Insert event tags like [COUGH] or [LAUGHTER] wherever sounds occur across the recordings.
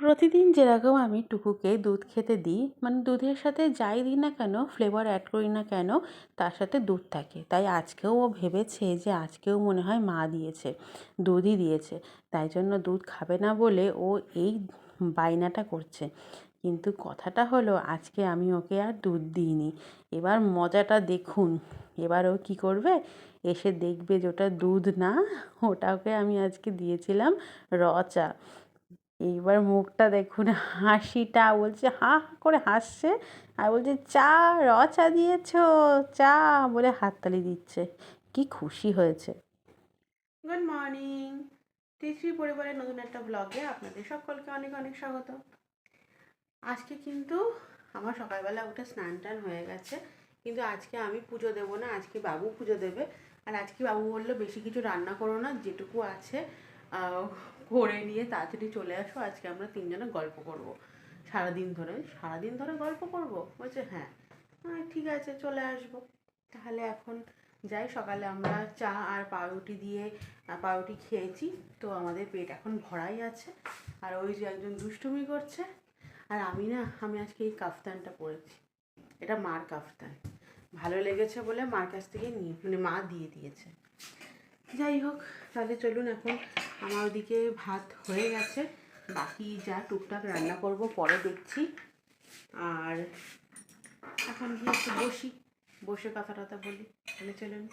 প্রতিদিন যেরকম আমি টুকুকে দুধ খেতে দিই মানে দুধের সাথে যাই দিই না কেন ফ্লেভার অ্যাড করি না কেন, তার সাথে দুধ থাকে। তাই আজকেও ও ভেবেছে যে আজকেও মনে হয় মা দিয়েছে, দুধই দিয়েছে। তাই জন্য দুধ খাবে না বলে ও এই বায়নাটা করছে। কিন্তু কথাটা হলো, আজকে আমি ওকে আর দুধ দিইনি। এবার মজাটা দেখুন, এবার ও কী করবে? এসে দেখবে যে ওটা দুধ না, ওটাকে আমি আজকে দিয়েছিলাম র চা। এইবার মুখটা দেখুন, হাসিটা বলছে, হা হা করে হাসছে আর বলছে, চা র চা দিয়েছ, চা বলে হাততালি দিচ্ছে। কি খুশি হয়েছে। গুড মর্নিং তিসরি পরিবারের নতুন একটা ব্লগে আপনাদের সকলকে অনেক অনেক স্বাগত। আজকে কিন্তু আমার সকালবেলা উঠে স্নান টান হয়ে গেছে, কিন্তু আজকে আমি পুজো দেবো না, আজকে বাবু পুজো দেবে। আর আজকে বাবু বলল, বেশি কিছু রান্না করো না, যেটুকু আছে করে নিয়ে তাড়াতাড়ি চলে আসো, আজকে আমরা তিনজনে গল্প করব। সারাদিন ধরে সারাদিন ধরে গল্প করব? বলছে হ্যাঁ। হ্যাঁ ঠিক আছে, চলে আসব। তাহলে এখন যাই, সকালে আমরা চা আর পাউরুটি দিয়ে পাউরুটি খেয়েছি। তো আমাদের পেট এখন ভরাই আছে। আর ওই যে একজন দুষ্টুমি করছে, আর আমি না, আমি আজকে এই কাফতানটা পরেছি। এটা মার কাফতান। ভালো লেগেছে বলে মার কাছ থেকে নিয়ে মানে মা দিয়ে দিয়েছে। যাই হোক, তাহলে চলুন এখন আমার ওদিকে ভাত হয়ে গেছে। বাকি যা টুকটাক রান্না করব, পরে দেখছি। আর এখন গিয়ে একটু বসি, বসে কথা টথা বলি। তাহলে চলুন।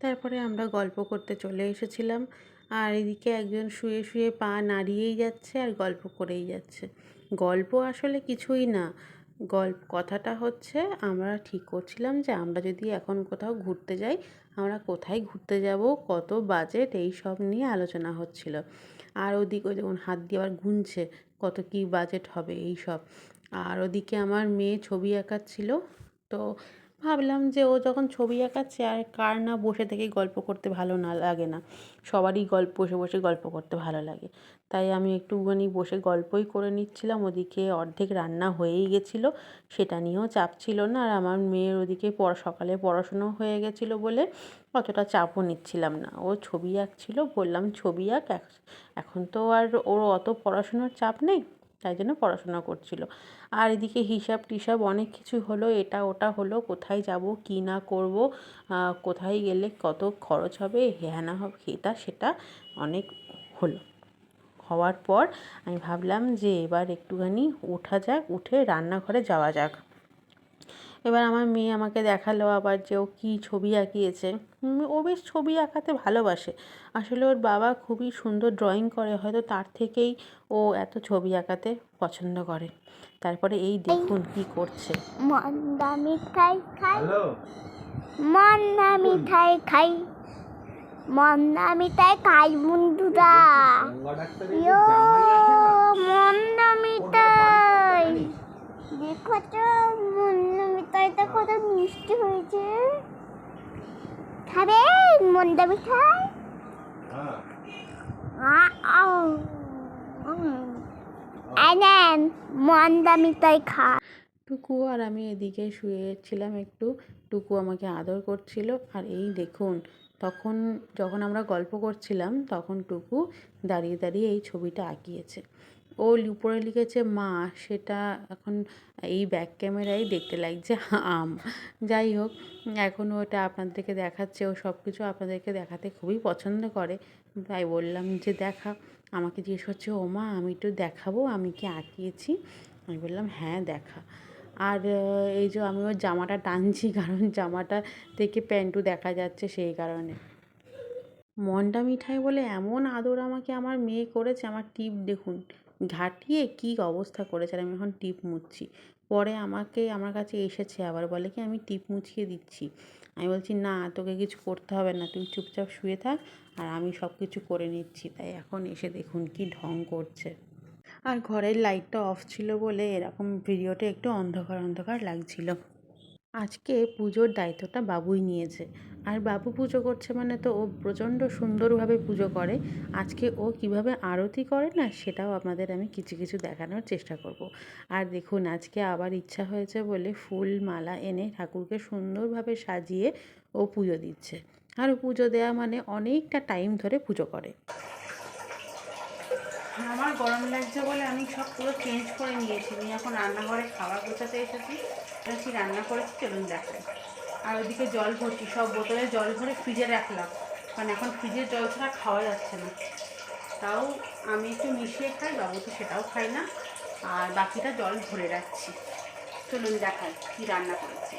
তারপরে আমরা গল্প করতে চলে এসেছিলাম, আর এদিকে একজন শুয়ে শুয়ে পা নাড়িয়েই যাচ্ছে আর গল্প করেই যাচ্ছে। গল্প আসলে কিছুই না। গল্প কথাটা হচ্ছে, আমরা ঠিক করছিলাম যে আমরা যদি এখন কোথাও ঘুরতে যাই আমরা কোথায় ঘুরতে যাব, কত বাজেট এই সব নিয়ে আলোচনা হচ্ছিল। আর ওদিকে ওই যেমন হাত দিয়ে আবার গুনছে, কত কি বাজেট হবে এই সব আর ওদিকে আমার মেয়ে ছবি আঁকাচ্ছিল, তো ভাবলাম যে ও যখন ছবি আঁকাচ্ছে আর কার না বসে থেকে গল্প করতে ভালো না লাগে না, সবারই গল্প, বসে বসে গল্প করতে ভালো লাগে। তাই আমি একটুখানি বসে গল্পই করে নিচ্ছিলাম, ওদিকে অর্ধেক রান্না হয়েই গেছিল, সেটা নিয়েও চাপ ছিল না, আর আমার মেয়ের ওদিকে সকালে পড়াশুনো হয়ে গেছিল বলে অতটা চাপও নিচ্ছিলাম না। ও ছবি আঁকছিল, বললাম ছবি আঁক, এখন তো আর ওর অত পড়াশুনোর চাপ নেই তাই জন্য পড়াশোনা করছিল। আর এদিকে হিসাব টিসাব অনেক কিছু হলো, এটা ওটা হলো, কোথায় যাব, কি না করব কোথায় গেলে কত খরচ হবে হ্যানা হবে এটা সেটা অনেক হলো। হওয়ার পর আমি ভাবলাম যে এবার একটুখানি ওঠা যাক, উঠে রান্নাঘরে যাওয়া যাক। এবার আমার মেয়ে আমাকে দেখাল আবার যে ও কী ছবি আঁকিয়েছে। ও বেশ ছবি আঁকাতে ভালোবাসে। আসলে ওর বাবা খুবই সুন্দর ড্রয়িং করে হয়তো তার থেকেই ও এত ছবি আঁকাতে পছন্দ করে। তারপরে এই দেখুন কি করছে। মন্দা মিঠাই খাই। মন্দা মিঠাই খাই। মন্দা মিঠাই খাই বন্ধুরা। মন্দা মিঠাই? দেখো তো মন্দা মিঠাইটা কত মিষ্টি হয়েছে। খাবে? মন্দা মিঠাই হ্যাঁ। মন্দা মিঠাই খা টুকু আর আমি এদিকে শুয়েছিলাম একটু। টুকু আমাকে আদর করছিল। আর এই দেখুন তখন যখন আমরা গল্প করছিলাম তখন টুকু দাঁড়িয়ে দাঁড়িয়ে এই ছবিটা আঁকিয়েছে। ও উপরে লিখেছে, মা, সেটা এখন এই ব্যাক ক্যামেরায় দেখতে লাগছে, আম। যাই হোক, এখন ওটা আপনাদেরকে দেখাচ্ছে, ও সব কিছু আপনাদেরকে দেখাতে খুবই পছন্দ করে। তাই বললাম যে, দেখা, আমাকে জিজ্ঞেস করছে, ও মা, আমি একটু দেখাবো, আমি কি আঁকিয়েছি? আমি বললাম হ্যাঁ দেখা। আর এই যে আমি ওর জামাটা টানছি, [LAUGHS] কারণ জামাটা থেকে প্যান্টু দেখা যাচ্ছে সেই কারণে। মন্ডা মিঠাই বলে, এমন আদর আমাকে আমার মেয়ে করেছে, আমার টিপ দেখুন। ঘাটিয়ে কী অবস্থা করেছে আর আমি এখন টিপ মুছছি পরে আমাকে, আমার কাছে এসেছে আবার, বলে কি, আমি টিপ মুছিয়ে দিচ্ছি। আমি বলছি, না, তোকে কিছু করতে হবে না, তুই চুপচাপ শুয়ে থাক আর আমি সব কিছু করে নিচ্ছি। তাই এখন এসে দেখুন কি ঢং করছে। আর ঘরের লাইটটা অফ ছিল বলে এরকম ভিডিওটা একটু অন্ধকার অন্ধকার লাগছিল। আজকে পুজোর দায়িত্বটা বাবুই নিয়েছে। আর বাবু পুজো করছে মানে তো ও প্রচণ্ড সুন্দরভাবে পুজো করে। আজকে ও কীভাবে আরতি করে না, সেটাও আপনাদের আমি কিছু কিছু দেখানোর চেষ্টা করব। আর দেখুন, আজকে আবার ইচ্ছা হয়েছে বলে ফুল মালা এনে ঠাকুরকে সুন্দরভাবে সাজিয়ে ও পুজো দিচ্ছে। আর পুজো দেওয়া মানে অনেকটা টাইম ধরে পুজো করে। আমার গরম লাগছে বলে আমি সব পুরো চেঞ্জ করে নিয়েছি। আমি এখন রান্নাঘরে খাবার গোছাতে এসেছি। রান্না করেছি, চলুন দেখাই। আর ওইদিকে জল ভর্তি, সব বোতলে জল ভরে ফ্রিজে রাখলাম। কারণ এখন ফ্রিজের জল ছাড়া খাওয়া যাচ্ছে না। তাও আমি একটু মিশিয়ে খাই, বাবু তো সেটাও খাই না। আর বাকিটা জল ভরে রাখছি। চলুন দেখাই কী রান্না করেছি।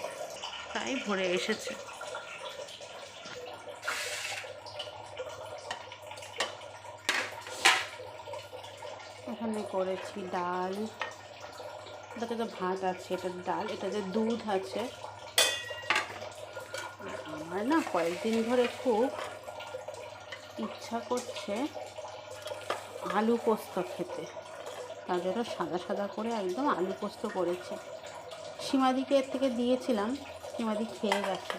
তাই ভরে এসেছে। এখানে করেছি ডাল। এটাতে তো ভাত আছে এটা ডাল, এটাতে দুধ আছে। আমার না কয়েকদিন ধরে খুব ইচ্ছা করছে আলু পোস্ত খেতে। তার জন্য সাদা সাদা করে একদম আলু পোস্ত করেছে। সীমাদিকে এর থেকে দিয়েছিলাম, সীমাদি খেয়ে গেছে,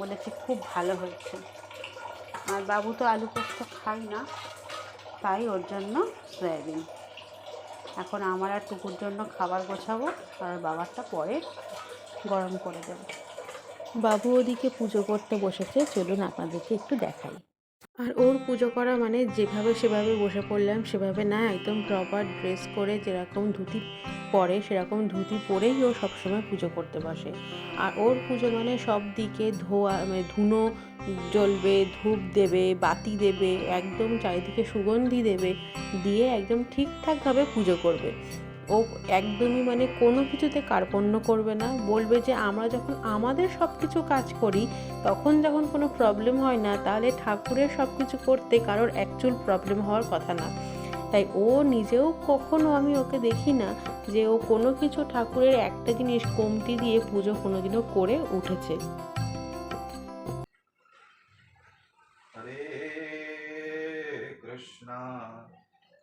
বলেছে খুব ভালো হয়েছে। আর বাবু তো আলু পোস্ত খায় না, তাই ওর জন্য সয়াবিন। এখন আমার আর টুকুর জন্য খাবার গোছাবো, আর বাবারটা পরে গরম করে দেবো। বাবু ওদিকে পুজো করতে বসেছে, চলুন আপনাদেরকে একটু দেখাই। আর ওর পুজো করা মানে যেভাবে সেভাবে বসে পড়লাম, সেভাবে না, একদম প্রপার ড্রেস করে যেরকম ধুতি পরে, সেরকম ধুতি পরেই ও সবসময় পুজো করতে বসে। আর ওর পুজো মানে সব দিকে ধোয়া মানে ধুনো জ্বলবে, ধূপ দেবে, বাতি দেবে, একদম চারিদিকে সুগন্ধি দেবে, দিয়ে একদম ঠিকঠাকভাবে পুজো করবে। ও একদমই মানে কোনো কিছুতে কার্পণ্য করবে না। বলবে যে, আমরা যখন আমাদের সব কিছু কাজ করি, তখন যখন কোনো প্রবলেম হয় না, তাহলে ঠাকুরের সব কিছু করতে কারোর অ্যাকচুয়াল প্রবলেম হওয়ার কথা না। তাই ও নিজেও কখনো আমি ওকে দেখি না যে, ও কোনো কিছু ঠাকুরের একটা জিনিস কমতি দিয়ে পুজো কোনোদিনও করে উঠেছে। কৃষ্ণ।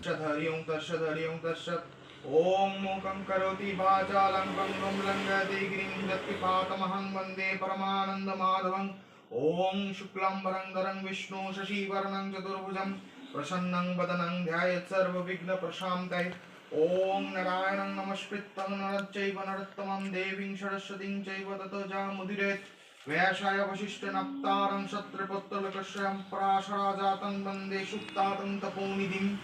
तस्सत् हरि ओं तस्सत् हरि ओं तस्सत् ॐ मूकं करोति वाचालं पङ्गुं लङ्घयति गिरिं यत्पिपातमहं वन्दे परमानन्दमाधवम् ॐ शुक्लाम्बरं विष्णु शशिवर्णं चतुर्भुजं प्रसन्नं वदनं ध्यायेत् सर्वविघ्नप्रशान्तये ॐ नारायणं नमस्कृतं नरश्चैव नरोत्तमं देवीं सरस्वतीं चैव ततो जामुदिरेत् व्यासाय वसिष्ठनप्तारं शत्रुपुत्रलकश्रयं पराशराजातं वन्दे सुप्तातं तपोनिधिम्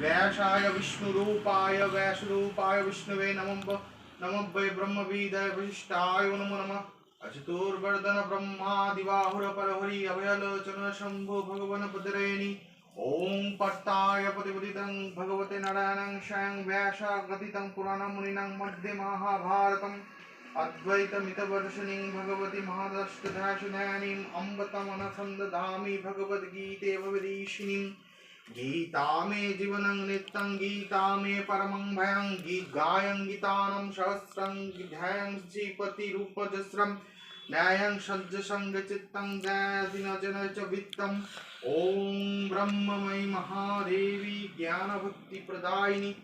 व्यासाय विष्णुरूपाय व्यासरूपाय विष्णवे नमः नमः वै ब्रह्मविदाय वशिष्ठाय नमो नमः अचतुर्वर्धन ब्रह्मादिबाहुर परहरि अभयलोचन शम्भो भगवन पदरेणि ॐ पट्टाय पतिपतितं भगवते नारायणं स्वयं व्यासागतितं पुराणं मुनिनां मध्ये महाभारतम् अद्वैतमितवर्षिणीं भगवति महादष्टधाशुधानीम् अम्बतमनसन्दधामि भगवद्गीते भवदीशिनीम् गीता मे जीवनं नित्यं गीता मे परमं भयं गीत गायं गीतानं सहस्रं ध्यायं श्रीपतिरूपजस्रं, न्यायं सज्जसङ्गचित्तं जयदिनजन च वित्तम् ॐ ब्रह्ममयि महादेवी, ज्ञानभक्तिप्रदायिनि,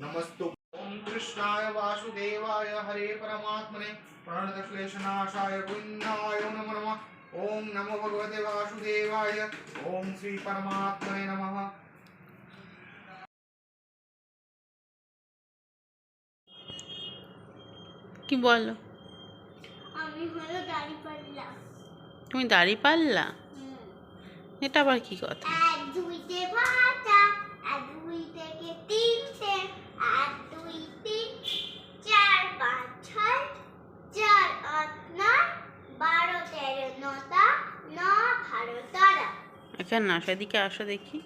नमस्तु। ॐ कृष्णाय वासुदेवाय हरे परमात्मने, प्रणतक्लेशनाशाय गोविन्दाय नमो नमः। ॐ नमो भगवते वासुदेवाय ॐ श्री परमात्मने नमः কি বলো আমি হলো দাড়ি পাল্লা তুমি দাড়ি পাল্লা এটা আবার কি কথা এখানে না, সেদিকে আসো দেখি।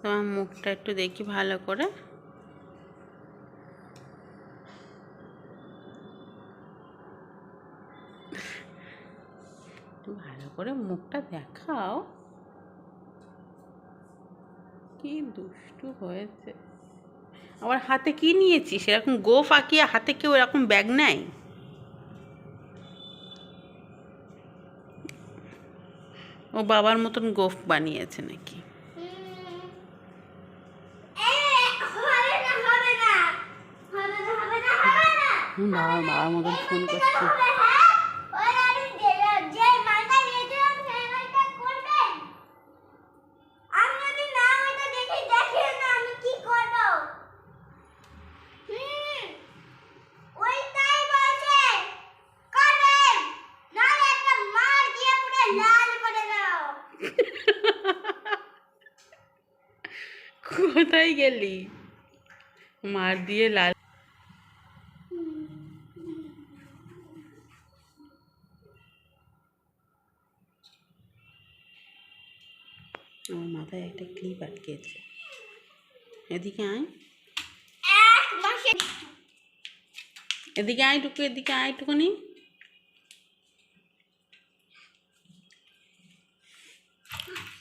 তোমার মুখটা একটু দেখি ভালো করে। ভালো করে মুখটা দেখাও। কি দুষ্টু হয়েছে। আবার হাতে কি নিয়েছিস? সেরকম গোফ আঁকিয়ে হাতে কেউ এরকম ব্যাগ নেয়? ও বাবার মতন গোফ বানিয়েছে নাকি? বাবা বাবার মতন ফোন করছে না, হ্যাঁ? ওই আমি যে- যে মালটা নিয়েছিলাম, সেই মালটা করবেন। আমি যদি না ওইটা দেখি, দেখেন না আমি কি করব। হুম, ওইটাই বলছে। করবেন। নাহলে একটা মার দিয়ে পুরো লাল করে দাও। কোথায় গেলি? মার দিয়ে লাল আমার মাথায় একটা ক্লিপ আটকেছে। এদিকে আয়। এদিকে আয় টুকু, এদিকে আয় টুকুনি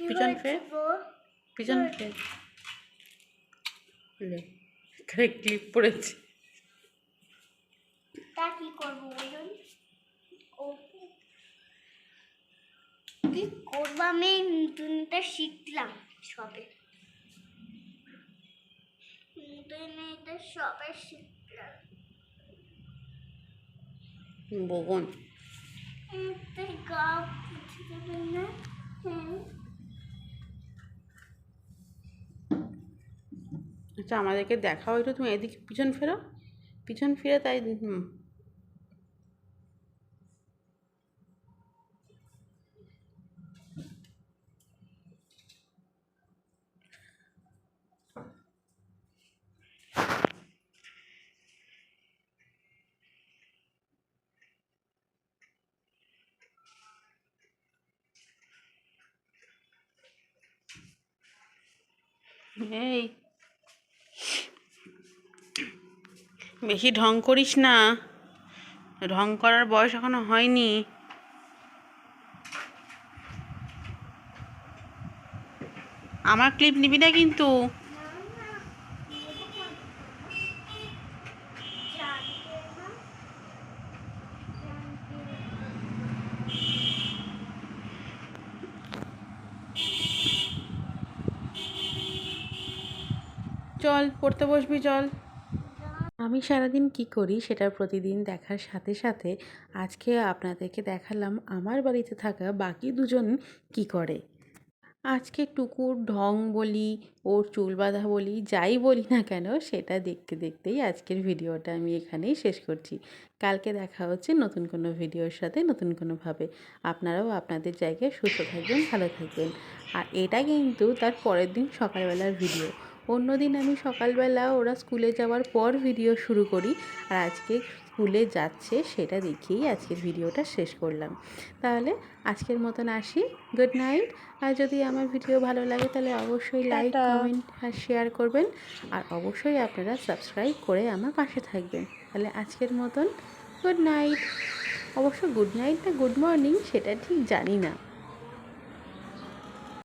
পিছন ফের। পিছন ফের। এখানে ক্লিপ পড়েছে। তা কি করব বলুন? ও কি করব? আমি নতুনটা শিখলাম সবে। নতুন এটা সবে শিখলাম। বগন। গা না? আচ্ছা আমাদেরকে দেখাও একটু তুমি এদিকে পিছন ফেরো। পিছন ফিরে তাই হুম এই বেশি ঢং করিস না। ঢং করার বয়স এখনও হয়নি। আমার ক্লিপ নিবি না কিন্তু। চল, পড়তে বসবি, চল। আমি সারাদিন কি করি সেটা প্রতিদিন দেখার সাথে সাথে আজকে আপনাদেরকে দেখালাম আমার বাড়িতে থাকা বাকি দুজন কি করে। আজকে টুকুর ঢং বলি, ওর চুল বাঁধা বলি, যাই বলি না কেন সেটা দেখতে দেখতেই আজকের ভিডিওটা আমি এখানেই শেষ করছি। কালকে দেখা হচ্ছে নতুন কোনো ভিডিওর সাথে নতুন কোনোভাবে। আপনারাও আপনাদের জায়গায় সুস্থ থাকবেন, ভালো থাকবেন। আর এটা কিন্তু তার পরের দিন সকালবেলার ভিডিও। অন্যদিন আমি সকালবেলা ওরা স্কুলে যাওয়ার পর ভিডিও শুরু করি আর আজকে স্কুলে যাচ্ছে সেটা দেখেই আজকের ভিডিওটা শেষ করলাম। তাহলে আজকের মতন আসি। গুড নাইট আর যদি আমার ভিডিও ভালো লাগে তাহলে অবশ্যই লাইক। কমেন্ট আর শেয়ার করবেন। আর অবশ্যই আপনারা সাবস্ক্রাইব করে আমার পাশে থাকবেন। তাহলে আজকের মতন গুড নাইট অবশ্য গুড নাইট না গুড মর্নিং সেটা ঠিক জানি না।